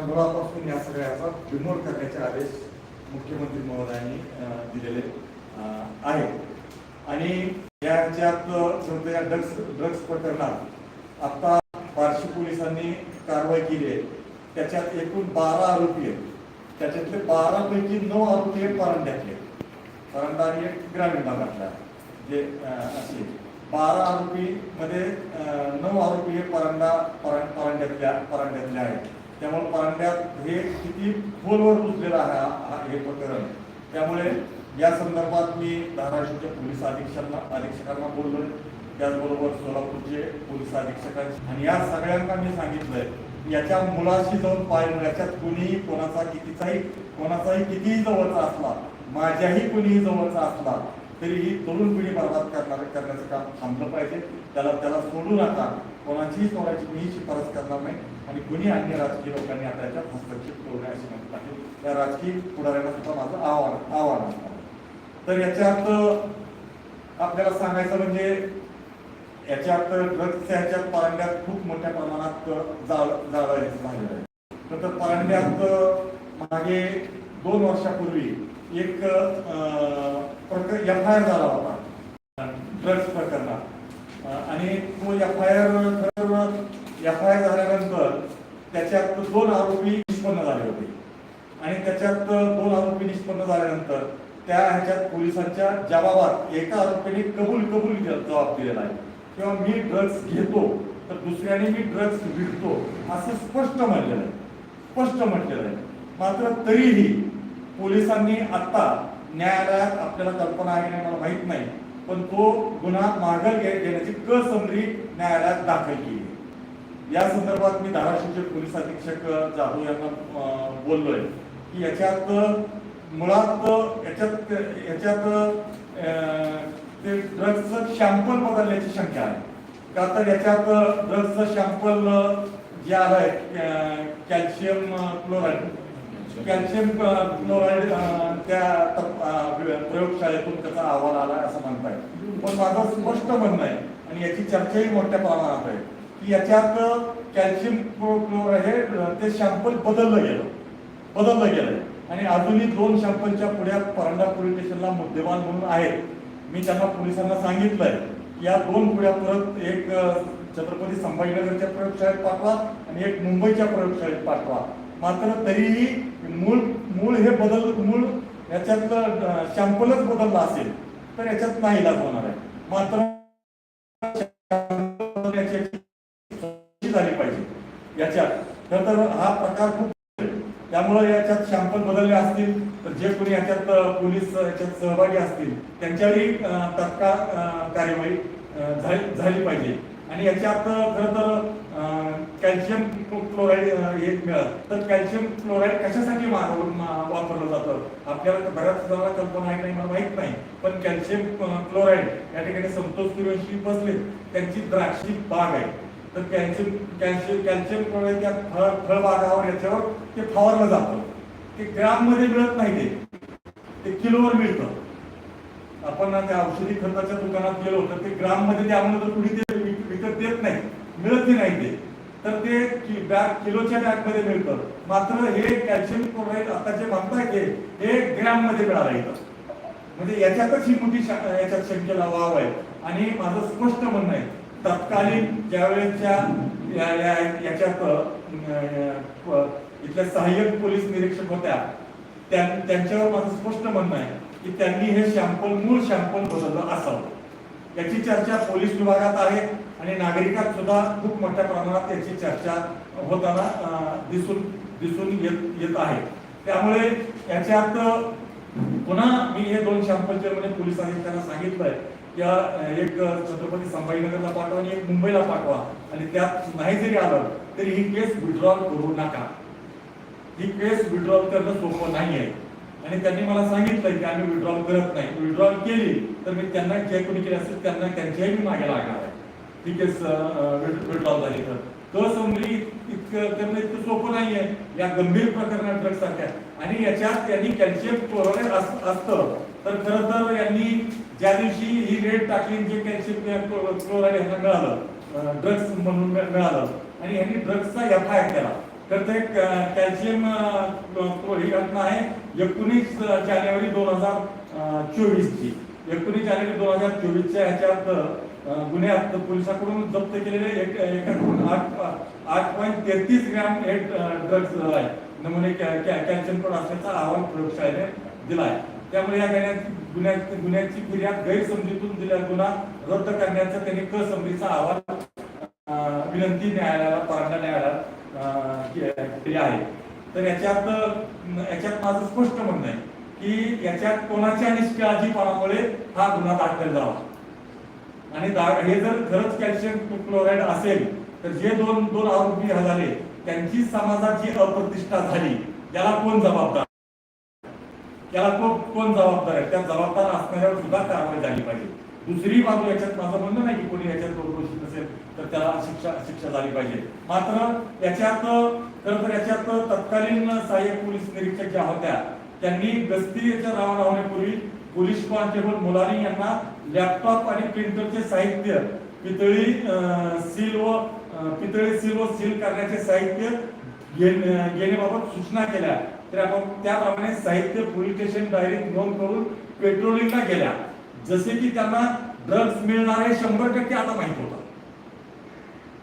मुळापासून या सगळ्याचा बिमोड करण्याचे आदेश मुख्यमंत्री महोदयांनी दिलेले आहेत. आणि याच्यात समजा या ड्रग्स ड्रग्स प्रकरणात आता बार्शी पोलिसांनी कारवाई केली आहे त्याच्यात एकूण बारा आरोपी आहेत. त्याच्यातले बारा पैकी नऊ आरोपी हे परांड्यातले आहेत. परांडा आणि एक ग्रामीण भागातला जे असे बारा आरोपी मध्ये नऊ आरोपी हे परांडा परां परांड्यातल्या परांड्यातले आहेत. त्यामुळे परांड्यात हे किती खोलवर रुजलेलं आहे हा- हा- हे प्रकरण. त्यामुळे या संदर्भात मी धाराशिवच्या पोलीस अधीक्षकांना अधीक्षकांना बोललोय. त्याचबरोबर सोलापूरचे पोलीस अधीक्षकांशी आणि या सगळ्यांना मी सांगितलंय याच्या मुलाशी जाऊन पाहिलं याच्यात कुणीही कोणाचा कितीचाही कोणाचाही कितीही जवळचा असला माझ्याही कुणीही जवळचा असला तरी ही तरुण पिढी बर्बाद करणार करण्याचं काम थांबलं पाहिजे. त्याला त्याला सोडू नका. कोणाचीही सोडायची मीही शिफारस करणार नाही आणि कुणी अन्य राजकीय लोकांनी आता याच्यात हस्तक्षेप करू नये अशी म्हणत आहे. त्या राजकीय पुढाऱ्यांना सुद्धा माझं आव्हान आव्हान असणार तर याच्यात आपल्याला सांगायचं म्हणजे याच्यात ड्रग्सच्या ह्याच्यात परांड्यात खूप मोठ्या प्रमाणात जाळ जाळायचं झालेलं आहे. नंतर परांड्यात मागे दोन वर्षापूर्वी एक प्रकर एफ आय आर झाला होता. ड्रग्स प्रकरणात. आणि तो F I R F I R झाल्यानंतर त्याच्यात दोन आरोपी निष्पन्न झाले होते. आणि त्याच्यात दोन आरोपी निष्पन्न झाल्यानंतर त्या ह्याच्यात पोलिसांच्या जबाबात एका आरोपीने कबूल कबूल जबाब दिलेला आहे. किंवा मी ड्रग्स घेतो तर दुसऱ्याने मी ड्रग्स विकतो असं स्पष्ट म्हणलेलं आहे. स्पष्ट म्हटलेलं आहे. मात्र तरीही पोलिसांनी आत्ता न्यायालयात आपल्याला कल्पना आहे मला माहीत नाही. पण तो गुन्हा मागं घे- घेण्याची समरी न्यायालयात दाखल केली. या संदर्भात मी धाराशिवचे पोलीस अधीक्षक जाधव यांना बोललोय की याच्यात मुळात याच्यात याच्यात ते ड्रग्सचं शॅम्पल बदलण्याची शंका आहे. का तर याच्यात ड्रग्सचं शॅम्पल जे आलंय कॅल्शियम क्लोराईड कॅल्शियम क्लोराईड त्या तप- प्रयोगशाळेतून त्याचा अहवाल आला असं म्हणताय. पण माझं स्पष्ट म्हणणं आहे आणि याची चर्चाही मोठ्या प्रमाणात आहे की याच्यात कॅल्शियम क्लोराईड हे ते शॅम्पल बदललं गेलं. बदललं गेलंय आणि अजूनही दोन शॅम्पलच्या पुढ्या परांडा पोलीस स्टेशनला मुद्देमाल म्हणून आहेत. मी त्यांना पोलिसांना सांगितलंय या दोन पुढ्या परत एक छत्रपती संभाजीनगरच्या प्रयोगशाळेत पाठवा आणि एक मुंबईच्या प्रयोगशाळेत पाठवा. मात्र तरीही मूळ मूळ हे बदल मूळ याच्यातलं शॅम्पलच बदलला असेल तर याच्यात नाही इलाज होणार आहे. मात्र झाली पाहिजे. याच्यात. खर तर हा प्रकार खूप त्यामुळे याच्यात शॅम्पल बदलले असतील तर जे कोणी याच्यात पोलीस याच्यात सहभागी असतील त्यांच्यावरही तत्काळ कार्यवाही झाली झाली पाहिजे. आणि याच्यात खर तर कॅल्शियम क्लोराईड एक हे मिळत तर कॅल्शियम क्लोराईड कशासाठी वापरलं जातं? आपल्याला बऱ्याच जणांना कल्पना आहे नाही मला माहीत नाही. पण कॅल्शियम क्लोराईड या ठिकाणी संतोष सूर्यवंशी बसले त्यांची द्राक्षी बाग आहे. तर कॅल्शियम कॅल्शियम कॅल्शियम क्लोराईड त्या फळ फळबागावर याच्यावर ते फवारलं जातं. ते ग्राममध्ये मिळत नाही ते. किलोवर मिळतं. आपण ना त्या औषधी खताच्या दुकानात गेलो तर ते ग्राममध्ये ते आम्हाला तर कुणी ते विकत देत नाही. मिळत नाही ते. तर ते बॅग किलोच्या बॅगमध्ये मिळतं. मात्र हे कॅल्शियम क्लोराईड आता जे म्हणताय ते हे ग्रॅममध्ये मिळालं इथं. म्हणजे याच्यातच ही मोठी याच्यात शंकेला वाव आहे. आणि माझं स्पष्ट म्हणणं आहे तत्कालीन ज्यावेळेसच्या या- याच्यात इथल्या सहाय्यक पोलीस निरीक्षक होत्या त्यांच्यावर माझं स्पष्ट म्हणणं आहे की त्यांनी हे शॅम्पल मूळ शॅम्पल बदललं असावं. याची चर्चा पोलीस विभागात आहे. आणि नागरिकात सुद्धा खूप मोठ्या प्रमाणात त्याची चर्चा होताना दिसून दिसून येत येत आहे. त्यामुळे याच्यात पुन्हा मी हे दोन शॅम्पलचे म्हणजे पोलीस आयुक्तांना सांगितलंय. की एक छत्रपती संभाजीनगरला पाठवा आणि एक मुंबईला पाठवा. आणि त्यात नाही जरी आलं तरी ही केस विड्रॉल करू नका. ही केस विड्रॉल करणं सोपं नाही आहे आणि त्यांनी मला सांगितलं की आम्ही विड्रॉल करत नाही. विड्रॉल केली तर मी त्यांना जे कोणी केले असेल त्यांना त्यांच्याही मी मागे लागणार ठीक आहे ही झाली तर. कसमरी इतकं करणं इतकं सोपं नाहीये. या गंभीर प्रकरणात ड्रग्स सारख्या. आणि याच्यात त्यांनी कॅल्शियम क्लोराईड असतं. तर खरं तर यांनी ज्या दिवशी ही रेट टाकली जे कॅल्शियम क्लोराईड यांना मिळालं ड्रग्स म्हणून मिळालं आणि यांनी ड्रग्सचा एफ आय आर केला तर ते कॅल्शियम ही घटना आहे. एकोणीस जानेवारी दोन हजार चोवीसची. एकोणीस जानेवारी दोन हजार चोवीसच्या ह्याच्यात गुन्ह्यात पोलिसांकडून जप्त केलेले एक एकूण आठ आठ पॉईंट तेहतीस ग्रॅम हे ड्रग्ज आहे नमुने कॅल्शियम पण असल्याचा अहवाल प्रयोगशाळेने दिला आहे. त्यामुळे या गुन्ह्याची गुन्ह्याची फिर्याद गैरसमजीतून दिल्या गुन्हा रद्द करण्याचा त्यांनी क अहवाल विनंती न्यायालयाला परांडा न्यायालयाला केली आहे. तर याच्यात याच्यात माझं स्पष्ट म्हणणं आहे की याच्यात कोणाच्या निष्काळजीपणामुळे हा गुन्हा दाखल झाला आणि दा- हे जर खरंच कॅल्शियम क्लोराईड असेल तर जे दोन दोन आरोपी झाले त्यांची समाजात जी अप्रतिष्ठा झाली याला कोण जबाबदार? याला कोण कोण जबाबदार आहे? त्या जबाबदार असणाऱ्यावर सुद्धा कारवाई झाली पाहिजे. दुसरी बाजू याच्यात माझं म्हणणं नाही की कोणी याच्यात दोषी नसेल तर त्याला शिक्षा शिक्षा झाली पाहिजे. मात्र याच्यात खरं तर याच्यात तत्कालीन सहाय्यक पोलीस निरीक्षक ज्या होत्या त्यांनी गस्ती याच्या रवाना होण्यापूर्वी पोलीस कॉन्स्टेबल मुलानी यांना लॅपटॉप आणि प्रिंटरचे साहित्य पितळी सील व पितळी सील व सील करण्याचे साहित्य घेण्याबाबत सूचना केल्या. तर आपण त्याप्रमाणे साहित्य पोलीस स्टेशन डायरेक्ट नोंद करून पेट्रोलिंगला गेल्या. जसे की त्यांना ड्रग्ज मिळणार हे शंभर टक्के आता माहीत होतं.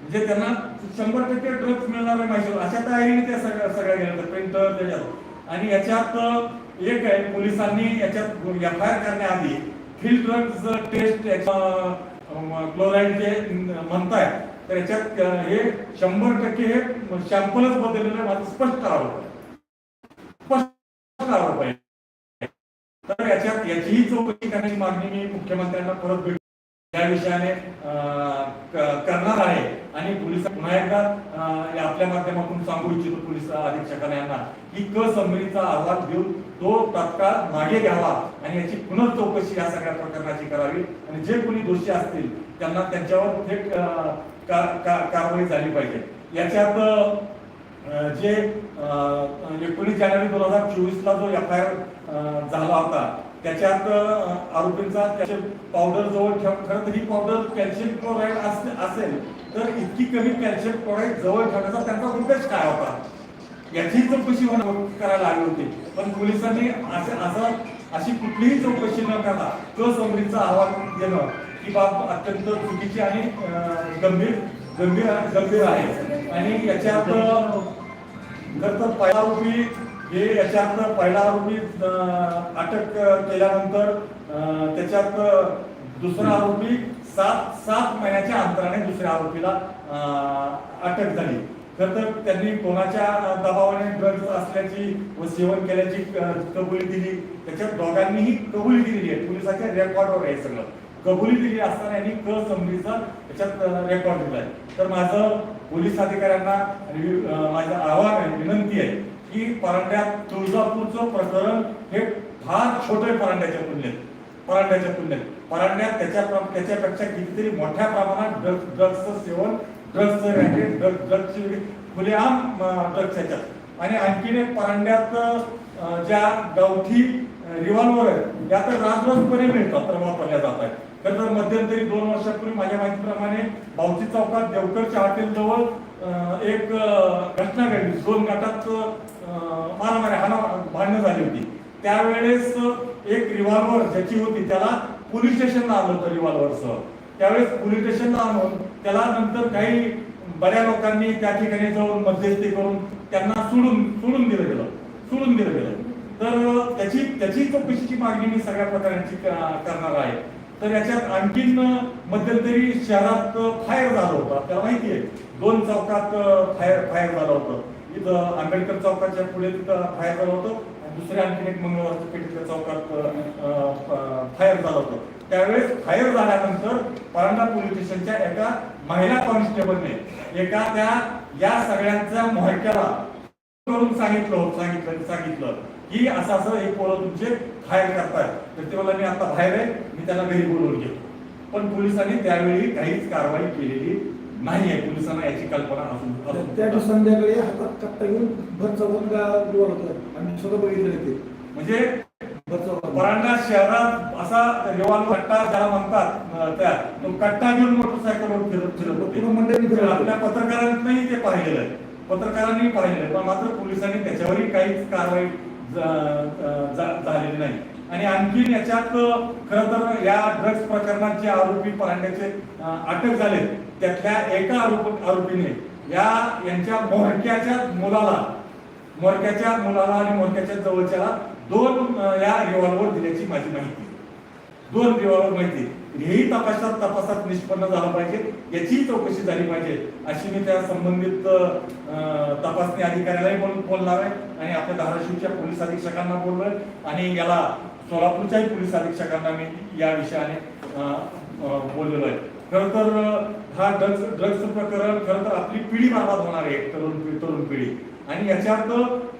म्हणजे त्यांना शंभर टक्के ड्रग्ज मिळणार आहे माहिती होतं. अशा तयारीने त्या सगळ्या सगळ्या गेल्या प्रिंटर त्याच्यात. आणि याच्यात एक आहे पोलिसांनी याच्यात एफ आय आर करण्याआधी फील्ड ड्रग्ज टेस्ट क्लोराईड जे म्हणताय तर याच्यात हे शंभर टक्के हे शॅम्पलच बदललेलं आहे. माझं स्पष्ट आरोप स्पष्ट आरोप आहे. तर याच्यात याचीही चौकशी करण्याची मागणी मी मुख्यमंत्र्यांना परत भेट या विषयाने करणार आहे. आणि पोलीस पुन्हा एकदा आपल्या माध्यमातून सांगू इच्छितो पोलीस अधीक्षकांना यांना की क संबंधीचा अहवाल घेऊन तो तात्काळ मागे घ्यावा आणि याची पुनः चौकशी या सगळ्या प्रकरणाची करावी. आणि जे कोणी दोषी असतील त्यांना त्यांच्यावर थेट का- कारवाई झाली पाहिजे. याच्यात अं, जे एकोणीस जानेवारी दोन हजार चोवीस ला जो एफ आय आर झाला होता त्याच्यात आरोपींचा त्याचे पावडर जवळ ठेव खरं तर ही पावडर कॅल्शियम क्लोराईड असेल तर इतकी कमी कॅल्शियम क्लोराईड जवळ ठेवण्याचा त्यांचा उद्देश काय होता? याची चौकशी करायला लागली होती. पण पोलिसांनी असे असं अशी कुठलीही चौकशी न करता तो समरीचा अहवाल देणं ही बाब अत्यंत चुकीची आणि गंभीर गंभीर गंभीर आहे. आणि याच्यात जर तर पहिला आरोपी हे याच्यात पहिला आरोपी अटक केल्यानंतर त्याच्यात दुसरा आरोपी सात सात महिन्याच्या अंतराने दुसऱ्या आरोपीला अटक झाली. खर तर त्यांनी कोणाच्या दबावाने ड्रग्ज असल्याची व सेवन केल्याची कबुली दिली. त्याच्यात दोघांनीही कबुली दिलेली आहे पोलिसाच्या रेकॉर्डवर आहे सगळं. कबुली दिली असताना यांनी क समरीचा त्याच्यात रेकॉर्ड दिलाय. तर माझं पोलीस अधिकाऱ्यांना आणि माझं आव्हान आहे विनंती आहे की परांड्यात तुळजापूरचं प्रकरण हे फार छोटे परांड्याच्या तुलनेत. परांड्याच्या तुलनेत. परांड्यात त्याच्या त्याच्यापेक्षा कितीतरी मोठ्या प्रमाणात ड्रग्स ड्रग्सचं सेवन ड्रग्सचं रॅकेट ड्रग ड्रग्सची खुलेआम ड्रग्स याच्यात आणि आणखीन एक परांड्यात ज्या गावठी रिव्हॉल्वर आहेत त्या तर राजरोजपणे मिळतात तर वापरल्या जात आहेत. खरं तर मध्यंतरी दोन वर्षापूर्वी माझ्या माहितीप्रमाणे बावची चौकात देवकरच्या हॉटेलजवळ एक घटना घडली दोन गटात मारामारी हाना भांडणं झाली होती. त्यावेळेस एक रिव्हॉल्वर ज्याची होती त्याला पोलीस स्टेशनला आलं होतं रिव्हॉल्वरसह त्यावेळेस पोलीस स्टेशनला आणून त्याला नंतर काही बऱ्या लोकांनी त्या ठिकाणी जाऊन मध्यस्थी करून त्यांना सोडून सोडून दिलं गेलं. सोडून दिलं गेलं. तर त्याची त्याची चौकशीची मागणी मी सगळ्या प्रकारांची करणार आहे. तर याच्यात आणखीन मध्यंतरी शहरात फायर झालं होतं. आपल्याला माहिती आहे दोन चौकात फायर फायर झालं होतं. तिथं आंबेडकर चौकाच्या पुढे तिथं फायर झालं होतं आणि दुसऱ्या आणखीन एक मंगळवारच्या पेठेच्या चौकात फायर झालं होतं. त्यावेळेस फायर झाल्यानंतर परांडा पोलीस स्टेशनच्या एका महिला कॉन्स्टेबलने एका त्या या सगळ्यांच्या मोहक्याला करून सांगितलं सांगितलं सांगितलं की असं असं एक पोरं तुमचे फायर करतायत. तर ते मला मी आता बाहेर आहे मी त्याला घरी बोलवून घेतो. पण पोलिसांनी त्यावेळी काहीच कारवाई केलेली नाही आहे पोलिसांना याची कल्पना असून त्या दिवशी संध्याकाळी हातात कट्टा घेऊन भर चौकात गावात होतं. आम्ही स्वतः बघितले ते म्हणजे परांडा शहरात असा रिव्हॉल्वर कट्टा ज्याला म्हणतात त्या तो कट्टा घेऊन मोटरसायकलवर फिरत फिरत होते. मंडळी. आपल्या पत्रकारांनाही ते पाहिलेलं आहे. पत्रकारांनी पाहिलेलं आहे. पण मात्र पोलिसांनी त्याच्यावरही काहीच कारवाई झालेली नाही. आणि आणखी याच्यात खरं तर या ड्रग्ज प्रकरणात जे आरोपी परांड्याचे अटक झाले त्यातल्या एका आरोप आरोपीने या यांच्या मोरक्याच्या मुलाला मोरक्याच्या मुलाला आणि मोरक्याच्या जवळच्याला दोन या रिव्हॉल्वर दिल्याची माझी माहिती. दोन रिव्हॉल्वर माहिती. हेही तपासात तपासात निष्पन्न झालं पाहिजे. याचीही चौकशी झाली पाहिजे. अशी मी त्या संबंधित तपासणी अधिकाऱ्यालाही म्हणून फोन आहे आणि आपल्या धाराशिवच्या पोलीस अधीक्षकांना बोललोय आणि याला सोलापूरच्याही पोलीस अधीक्षकांना मी या विषयाने बोललेलो आहे. खरं तर हा ड्रग्ज ड्रग्ज प्रकरण खरं तर आपली पिढी बर्बाद होणार आहे तरुण पिढी तरुण पिढी. आणि याच्यात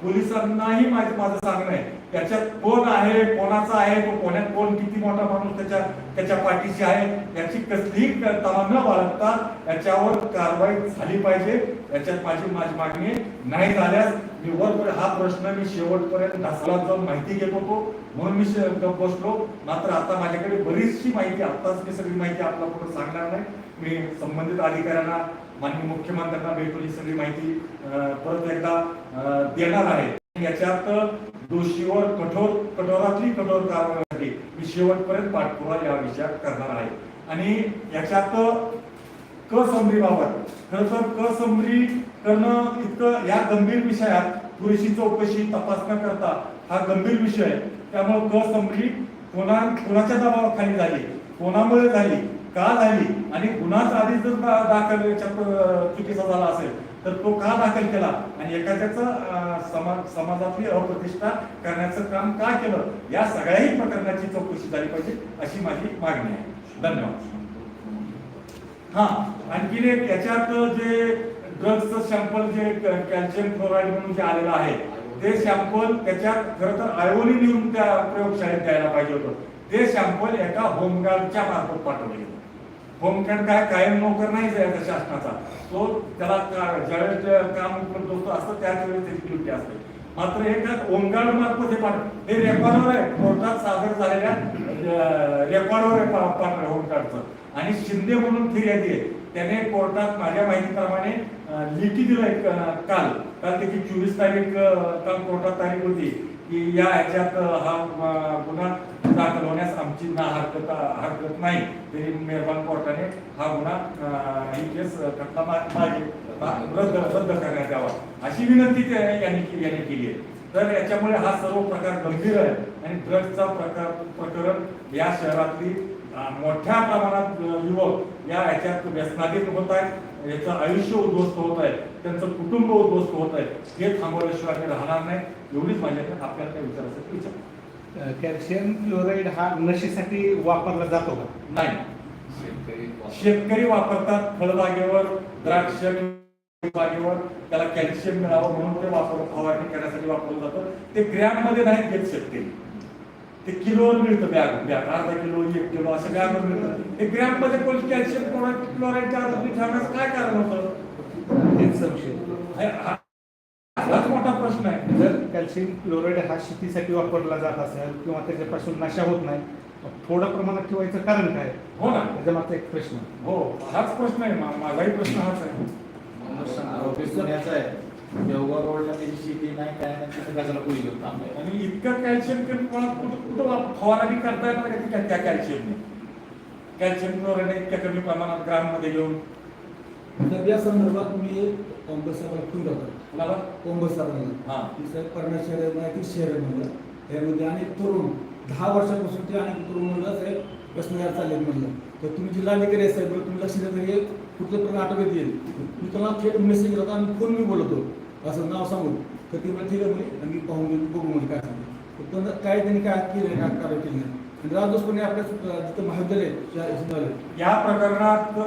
पोलिसांनाही माझं माझं सांगणं आहे त्याच्यात कोण आहे कोणाचा आहे तो कोण्यात कोण किती मोठा माणूस त्याच्या त्याच्या पाठीशी आहे याची कसलीही तमा न बाळगता याच्यावर कारवाई झाली पाहिजे. याच्यात माझी माझी मागणी नाही झाल्यास मी वर हा प्रश्न मी शेवटपर्यंत ढासला जाऊन माहिती घेत होतो. म्हणून मी बसलो. मात्र आता माझ्याकडे बरीचशी माहिती आत्ताच मी सगळी माहिती आपल्या पुढे सांगणार नाही. मी संबंधित अधिकाऱ्यांना माननीय मुख्यमंत्र्यांना भेटून ही सगळी माहिती परत एकदा देणार आहे. याच्यात दोषीवर कठोर कठोरातली कठोर कारवाई मी शेवटपर्यंत पाठपुरावा या विषयात करणार आहे. आणि याच्यात कसमरीबाबत खर तर कसमरी करणं इतकं या गंभीर विषयात पुरेशी चौकशी तपास न करता हा गंभीर विषय आहे. त्यामुळे कसमरी कोणा कोणाच्या दबावाखाली झाली? कोणामुळे झाली? का झाली? आणि गुन्हाच आधी जर दाखल याच्यात, चुकीचा झाला असेल तर तो का दाखल केला? आणि एखाद्याचं समाज समाजातली अप्रतिष्ठा करण्याचं काम का केलं? या सगळ्याही प्रकरणाची चौकशी झाली पाहिजे अशी माझी मागणी आहे. धन्यवाद. हा आणखीन एक याच्यात जे ड्रग्सचं सॅम्पल जे कॅल्शियम क्लोराईड म्हणून जे आलेलं आहे ते सॅम्पल त्याच्यात खरं तर आयोनी नेऊन त्या प्रयोगशाळेत द्यायला पाहिजे होतं. ते सॅम्पल एका होमगार्डच्या मार्फत पाठवले गेलं. होमगार्ड काय कायम नोकर नाही जायचा शासनाचा. तो त्याला ज्यावेळेस काम उपलब्ध होतं असतं त्याच वेळेस त्याची ड्युटी असते. मात्र एका होमगार्ड मार्फत हे पाठ हे रेकॉर्डवर आहे. कोर्टात सादर झालेल्या रेकॉर्डवर आहे होमगार्डचं आणि शिंदे म्हणून फिर्यादी आहे. त्याने कोर्टात माझ्या माहितीप्रमाणे लिखी दिलं काल. काल त्याची चोवीस तारीख काल कोर्टात तारीख होती की या ह्याच्यात हा गुन्हा दाखल होण्यास आमची ना हरकत हरकत नाही. तरी मेहरबान कोर्टाने हा गुन्हा ही केस अं, खटला मागे रद्द रद्द करण्यात यावा. अशी विनंती ते यांनी यांनी केली आहे. तर याच्यामुळे हा सर्व प्रकार गंभीर आहे आणि ड्रग्जचा प्रकार प्रकरण या शहरातली मोठ्या प्रमाणात युवक या ह्याच्यात व्यसनाधीन होत आहेत. याचं आयुष्य उद्ध्वस्त होत आहे. त्यांचं कुटुंब उद्ध्वस्त होत आहे. हे थांबवल्याशिवाय राहणार नाही. एवढीच माझ्याकडे आपल्याला काय विचारायचं विचार. कॅल्शियम क्लोराईड हा नशेसाठी वापरला जातो का? नाही. शेतकरी वापरतात. फळबागेवर द्राक्ष बागेवर त्याला कॅल्शियम मिळावं म्हणून ते वापर फवारणी करण्यासाठी वापरलं जातं. ते ग्रॅममध्ये नाही घेत शेतकरी. ते किलोवर मिळतं बॅग बॅग अर्धा किलो एक किलो असं बॅगवर मिळतं. ते ग्रॅममध्ये कोण कॅल्शियम क्लोराईड क्लोराईडच्या आरोपी ठेवण्याचं काय कारण होतं? हेच संशय. हाच मोठा प्रश्न आहे. जर कॅल्शियम क्लोराईड हा शेतीसाठी वापरला जात असेल किंवा त्याच्यापासून नशा होत नाही मग थोडं प्रमाणात ठेवायचं कारण काय? हो ना. त्याच्या मागचा एक प्रश्न. हो हाच प्रश्न आहे. माझाही प्रश्न हाच आहे. देवगाव रोडला त्याची शेती नाही काय नाही तिथं कशाला पोळी घेऊन थांबलाय. आणि इतकं कॅल्शियम कुठं कुठं वाप- फवारणी करता येणार का त्या- त्या कॅल्शियमने कॅल्शियम क्लोराईड इतक्या कमी प्रमाणात ग्राममध्ये घेऊन तर या संदर्भात मी काँग्रेस फोन करतो कुणाला काँग्रेस हा. की साहेब परणा शहर माहिती शहर म्हणलं. त्यामध्ये अनेक तरुण दहा वर्षापासून ते अनेक तरुण म्हणलं साहेब व्यसनावर चालले म्हणलं. तर तुम्ही जिल्हाधिकारी आहे साहेब तुम्ही लक्ष द्या तरी कुठलं प्रकार आटोक्यात येईल. मी तुम्हाला थेट मेसेज केला होता आणि फोन मी बोलतो. असं नाव सांगून तर ती म्हणजे ठीक आहे म्हणे आणि पाहून घेऊन बघू म्हणजे काय सांगतो पण काय त्यांनी काय केलं काय कारवाई केली नाही. आणि राजदोषपणे आपल्या जिथं महाविद्यालय या प्रकरणात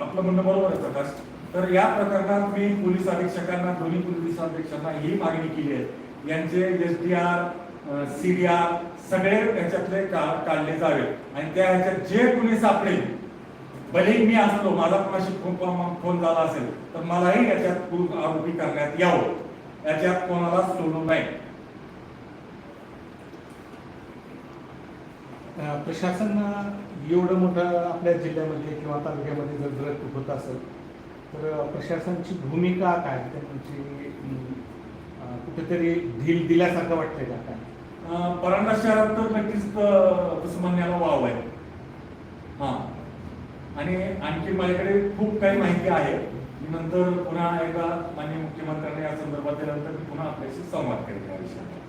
आपलं म्हणणं बरोबर आहे प्रकाश. तर या प्रकरणात मी पोलीस अधीक्षकांना दोन्ही पोलीस अधीक्षकांना ही मागणी केली आहे. यांचे S D R C D R सगळे याच्यातले काढले जावे. आणि त्या ह्याच्यात जे कुणी सापडेल भलेही मी असलो माझा कोणाशी फोन झाला असेल तर मलाही याच्यात खूप आरोपी करण्यात यावं. याच्यात कोणाला सोडू नये प्रशासन एवढं मोठं आपल्या जिल्ह्यामध्ये किंवा तालुक्यामध्ये जर ड्रग होत असेल तर प्रशासनाची भूमिका काय? त्यांची कुठेतरी ढील दिल्यासारखं वाटतंय का काय? परांडा शहरात तर नक्कीच म्हणण्याला वाव आहे. आणि आणखी माझ्याकडे खूप काही माहिती आहे. मी नंतर पुन्हा एकदा माननीय मुख्यमंत्र्यांनी या संदर्भात दिल्यानंतर मी पुन्हा आपल्याशी संवाद करेन या विषयावर.